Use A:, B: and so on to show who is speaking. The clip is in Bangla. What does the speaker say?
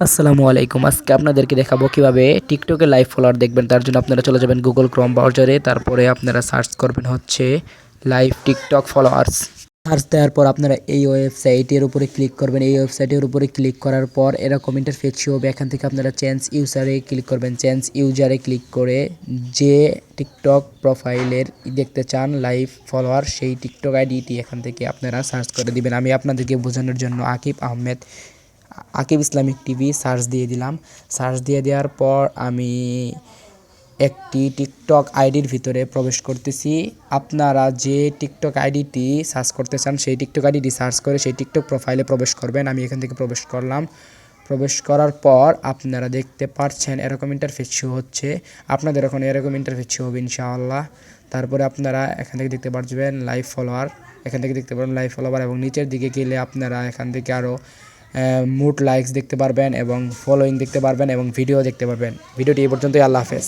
A: আসসালামু আলাইকুম। আজকে আপনাদেরকে দেখাবো কীভাবে টিকটকে লাইভ ফলোয়ার দেখবেন। তার জন্য আপনারা চলে যাবেন গুগল ক্রোম ব্রাউজারে তারপরে আপনারা সার্চ করবেন হচ্ছে লাইভ টিকটক ফলোয়ার্স সার্চ দেওয়ার পর আপনারা এই ওয়েবসাইটের উপরে ক্লিক করবেন। এই ওয়েবসাইটের উপরে ক্লিক করার পর এরকম ইন্টারফেস হবে। এখান থেকে আপনারা চেঞ্জ ইউজারে ক্লিক করবেন। চেঞ্জ ইউজারে ক্লিক করে যে টিকটক প্রোফাইলের দেখতে চান লাইভ ফলোয়ার সেই টিকটক আইডিটি এখান থেকে আপনারা সার্চ করে দিবেন। আমি আপনাদেরকে বোঝানোর জন্য Akib Ahmed Akib Islamic TV search দিয়ে দিলাম। সার্চ দিয়ে দেওয়ার পর আমি একটি টিকটক আইডির ভিতরে প্রবেশ করতেছি। আপনারা যে টিকটক আইডিটি সার্চ করতে চান, সেই টিকটক আইডিটি সার্চ করে সেই টিকটক প্রোফাইলে প্রবেশ করবেন। আমি এখান থেকে প্রবেশ করলাম। প্রবেশ করার পর আপনারা দেখতে পাচ্ছেন এরকম ইন্টারফেস শো হচ্ছে। আপনাদের এখন এরকম ইন্টারফেস শো হবে ইনশাআল্লাহ। তারপরে আপনারা এখান থেকে দেখতে পাচ্ছেন লাইভ ফলোয়ার এখান থেকে দেখতে পারেন লাইভ ফলোয়ার এবং নিচের দিকে গেলে আপনারা এখান থেকে আরও মুড লাইকস দেখতে পারবেন এবং ফলোয়িং দেখতে পারবেন এবং ভিডিও দেখতে পারবেন। ভিডিওটি এই পর্যন্তই, আল্লাহ হাফেজ।